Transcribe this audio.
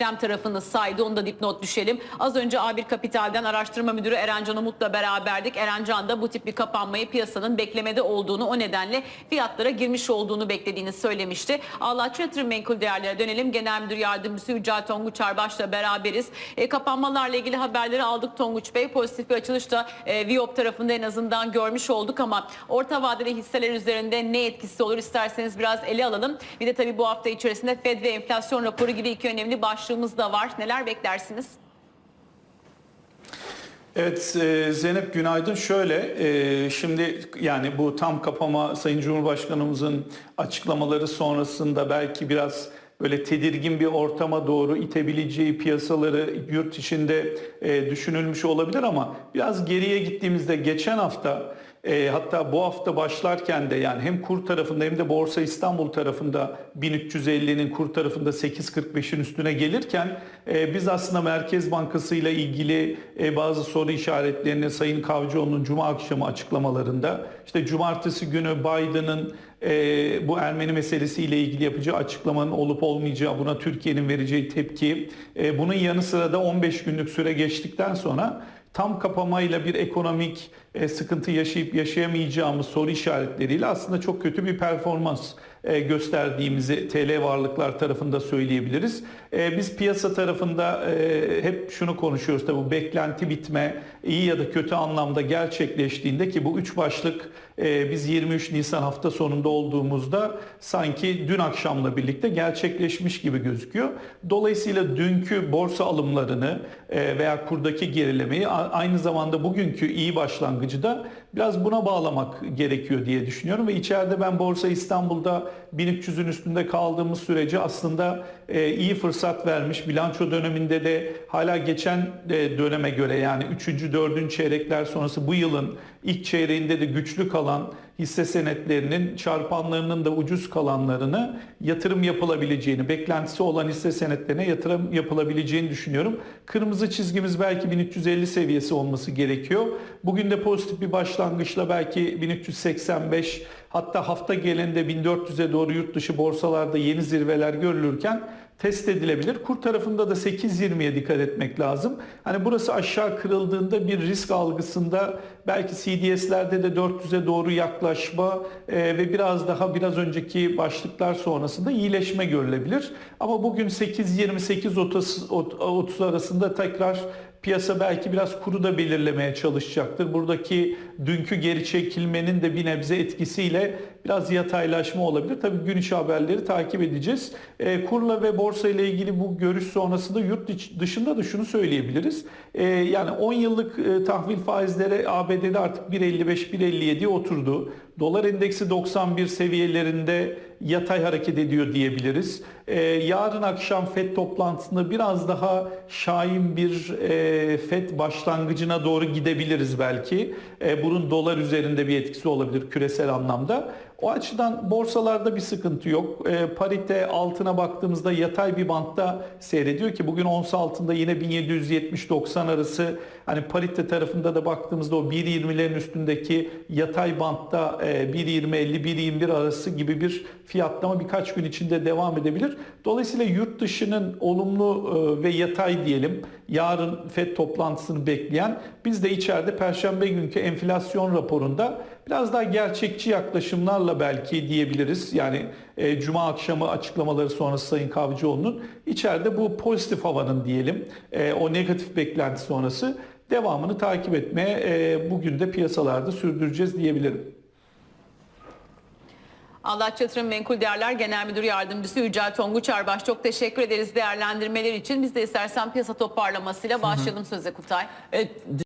Dem tarafını saydı. Onu da dipnot düşelim. Az önce A1 Kapital'den araştırma müdürü Erencan Umut'la beraberdik. Erencan da bu tip bir kapanmayı piyasanın beklemede olduğunu o nedenle fiyatlara girmiş olduğunu beklediğini söylemişti. Ağlaçlı Yatırım Menkul Değerlere dönelim. Genel Müdür Yardımcısı Yücel Tonguç Arbaş'la beraberiz. E, kapanmalarla ilgili haberleri aldık Tonguç Bey. Pozitif bir açılış da e, Viyop tarafında en azından görmüş olduk ama orta vadeli hisseler üzerinde ne etkisi olur isterseniz biraz ele alalım. Bir de tabii bu hafta içerisinde Fed ve enflasyon raporu gibi iki önemli başlığımız da var. Neler beklersiniz? Evet e, Zeynep günaydın. Şöyle e, şimdi yani bu tam kapama Sayın Cumhurbaşkanımızın açıklamaları sonrasında belki biraz böyle tedirgin bir ortama doğru itebileceği piyasaları yurt içinde e, düşünülmüş olabilir ama biraz geriye gittiğimizde geçen hafta e, hatta bu hafta başlarken de yani hem kur tarafında hem de Borsa İstanbul tarafında 1350'nin kur tarafında 8.45'in üstüne gelirken e, biz aslında Merkez Bankası ile ilgili e, bazı soru işaretlerini Sayın Kavcıoğlu'nun Cuma akşamı açıklamalarında işte Cumartesi günü Biden'ın e, bu Ermeni meselesiyle ilgili yapacağı açıklamanın olup olmayacağı buna Türkiye'nin vereceği tepki e, bunun yanı sıra da 15 günlük süre geçtikten sonra tam kapamayla bir ekonomik e, sıkıntı yaşayıp yaşayamayacağımız soru işaretleriyle aslında çok kötü bir performans gösterdiğimizi TL varlıklar tarafında söyleyebiliriz. E, biz piyasa tarafında e, hep şunu konuşuyoruz tabii bu beklenti bitme iyi ya da kötü anlamda gerçekleştiğinde ki bu üç başlık e, biz 23 Nisan hafta sonunda olduğumuzda sanki dün akşamla birlikte gerçekleşmiş gibi gözüküyor. Dolayısıyla dünkü borsa alımlarını e, veya kurdaki gerilemeyi aynı zamanda bugünkü iyi başlangıcı da biraz buna bağlamak gerekiyor diye düşünüyorum ve içeride ben Borsa İstanbul'da 1300'ün üstünde kaldığımız sürece aslında iyi fırsat vermiş. Bilanço döneminde de hala geçen e, döneme göre yani 3. 4. çeyrekler sonrası bu yılın ilk çeyreğinde de güçlü kalan hisse senetlerinin çarpanlarının da ucuz kalanlarını yatırım yapılabileceğini, beklentisi olan hisse senetlerine yatırım yapılabileceğini düşünüyorum. Kırmızı çizgimiz belki 1350 seviyesi olması gerekiyor. Bugün de pozitif bir başlangıçla belki 1385 hatta hafta gelende 1400'e doğru yurt dışı borsalarda yeni zirveler görülürken test edilebilir. Kur tarafında da 8.20'ye dikkat etmek lazım. Hani burası aşağı kırıldığında bir risk algısında belki CDS'lerde de 400'e doğru yaklaşma e, ve biraz daha biraz önceki başlıklar sonrasında iyileşme görülebilir. Ama bugün 8.20-8.30 arasında tekrar Piyasa belki biraz kuru da belirlemeye çalışacaktır. Buradaki dünkü geri çekilmenin de bir nebze etkisiyle biraz yataylaşma olabilir. Tabii gün içi haberleri takip edeceğiz. E, kurla ve borsa ile ilgili bu görüş sonrasında yurt dışı- dışında da şunu söyleyebiliriz. E, yani 10 yıllık e, tahvil faizleri ABD'de artık 1.55-1.57'ye oturdu. Dolar endeksi 91 seviyelerinde yatay hareket ediyor diyebiliriz. Ee, yarın akşam FED toplantısında biraz daha şahin bir e, FED başlangıcına doğru gidebiliriz belki. E, bunun dolar üzerinde bir etkisi olabilir küresel anlamda. O açıdan borsalarda bir sıkıntı yok. E, parite altına baktığımızda yatay bir bantta seyrediyor ki bugün ons altında yine 1770-90 arası hani parite tarafında da baktığımızda o 1.20'lerin üstündeki yatay bantta e, 1.20-50-1.21 arası gibi bir fiyatlama birkaç gün içinde devam edebilir. Dolayısıyla yurt dışının olumlu e, ve yatay diyelim yarın FED toplantısını bekleyen biz de içeride perşembe günkü enflasyon raporunda biraz daha gerçekçi yaklaşımlarla belki diyebiliriz. Yani e, cuma akşamı açıklamaları sonrası Sayın Kavcıoğlu'nun içeride bu pozitif havanın diyelim e, o negatif beklenti sonrası devamını takip etmeye e, bugün de piyasalarda sürdüreceğiz diyebilirim. Ağlaç Yatırım Menkul Değerler Genel Müdür Yardımcısı Yücel Tonguç Arbaş çok teşekkür ederiz değerlendirmeler için. Biz de istersen piyasa toparlamasıyla başlayalım söze Kutay. Evet,